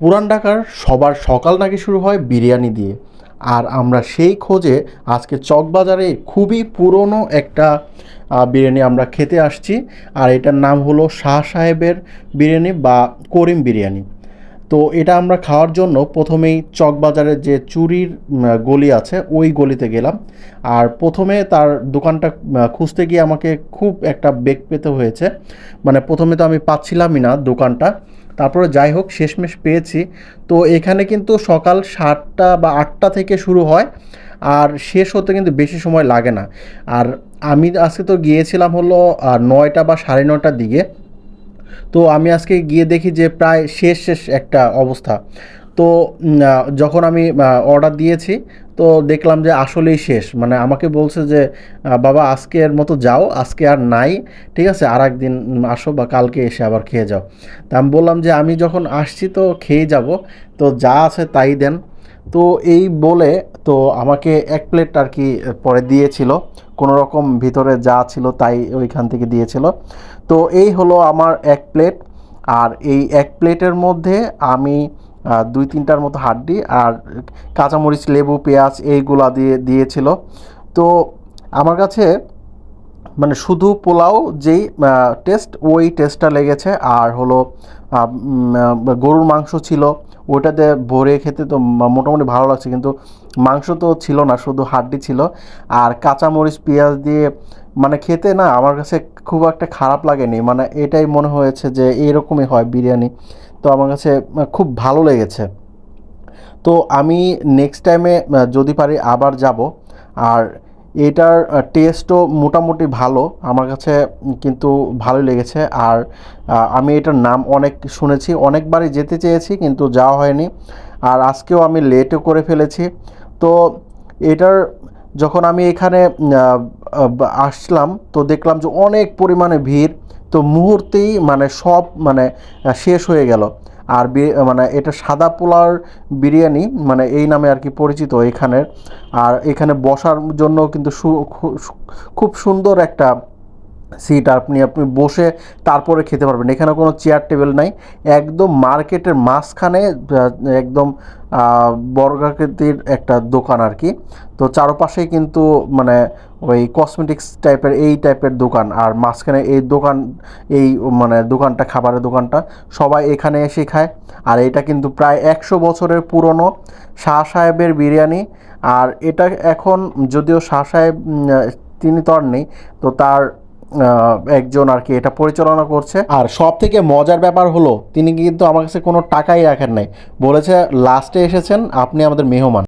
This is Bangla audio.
পুরান ঢাকার সবার সকাল নাকি শুরু হয় বিরিয়ানি দিয়ে। আর আমরা সেই খোঁজে আজকে চকবাজারে খুবই পুরনো একটা বিরিয়ানি আমরা খেতে আসছি। আর এটার নাম হলো শাহ সাহেবের বিরিয়ানি বা করিম বিরিয়ানি। তো এটা আমরা খাওয়ার জন্য প্রথমেই চকবাজারের যে চুরির গলি আছে, ওই গলিতে গেলাম। আর প্রথমে তার দোকানটা খুঁজতে গিয়ে আমাকে খুব একটা বেগ পেতে হয়েছে। মানে প্রথমে তো আমি পাচ্ছিলামই না দোকানটা। তারপরে যাই হোক, শেষমেশ পেয়েছি। তো এখানে কিন্তু সকাল সাতটা বা আটটা থেকে শুরু হয়, আর শেষ হতে কিন্তু বেশি সময় লাগে না। আর আমি আজকে তো গিয়েছিলাম হলো নয়টা বা সাড়ে নটার দিকে। তো আমি আজকে গিয়ে দেখি যে প্রায় শেষ শেষ একটা অবস্থা। তো যখন আমি অর্ডার দিয়েছি, তো দেখলাম যে আসলেই শেষ। মানে আমাকে বলছে যে বাবা আজকের মতো যাও, আজকে আর নাই, ঠিক আছে? আর একদিন আসো বা কালকে এসে আবার খেয়ে যাও। তা আমি বললাম যে, আমি যখন আসছি তো খেয়ে যাব, তো যা আছে তাই দেন। তো এই বলে, তো আমাকে এক প্লেট আর কি পরে দিয়েছিল। কোনো রকম ভিতরে যা ছিল তাই ওইখান থেকে দিয়েছিল। তো এই হলো আমার এক প্লেট আর এই এক প্লেটের মধ্যে আমি দুই তিনটার মতো হাড্ডি আর কাঁচামরিচ লেবু পেঁয়াজ এইগুলা দিয়ে দিয়েছিল। তো আমার কাছে মানে শুধু পোলাও যেই টেস্ট ওই টেস্টটা লেগেছে। আর হলো গরুর মাংস ছিল। ওটাতে ভরে খেতে তো মোটামুটি ভালো লাগছে। কিন্তু মাংস তো ছিল না, শুধু হাড্ডি ছিল। আর কাঁচামরিচ, পেঁয়াজ দিয়ে মানে খেতে না আমার কাছে খুব একটা খারাপ লাগেনি। মানে এটাই মনে হয়েছে যে এরকমই হয় বিরিয়ানি। তো আমার কাছে খুব ভালো লেগেছে। তো আমি নেক্সট টাইমে যদি পারি আবার যাব। আর এটার টেস্টও মোটামুটি ভালো। আমার কাছে কিন্তু ভালোই লেগেছে। আর আমি এটার নাম অনেক শুনেছি, অনেকবারই যেতে চেয়েছি, কিন্তু যাওয়া হয়নি। আর আজকেও আমি লেটও করে ফেলেছি। তো এটার, যখন আমি এখানে আসলাম, তো দেখলাম যে অনেক পরিমাণে ভিড়। তো মুহূর্তেই মানে সব মানে শেষ হয়ে গেল। আর মানে এটা সাদা পোলার বিরিয়ানি মানে এই নামে আর কি পরিচিত এখানের। আর এখানে বসার জন্য কিন্তু খুব সুন্দর একটা সিট আপনি আপনি বসে তারপরে খেতে পারবেন। এখানে কোনো চেয়ার টেবিল নাই। একদম মার্কেটের মাঝখানে একদম বর্গাকৃতির একটা দোকান আর কি তো চারপাশেই কিন্তু মানে ওই কসমেটিক্স টাইপের এই টাইপের দোকান। আর মাঝখানে এই দোকান, এই মানে দোকানটা, খাবারের দোকানটা সবাই এখানে এসে খায়। আর এটা কিন্তু প্রায় একশো বছরের পুরনো শাহ সাহেবের বিরিয়ানি। আর এটা এখন যদিও শাহ সাহেব তিনি তো আর নেই, তো তার একজন আর কি এটা পরিচালনা করছে। আর সব থেকে মজার ব্যাপার হলো, তিনি কিন্তু আমার কাছে কোনো টাকাই রাখেন নাই। বলেছে, লাস্টে এসেছেন, আপনি আমাদের মেহমান।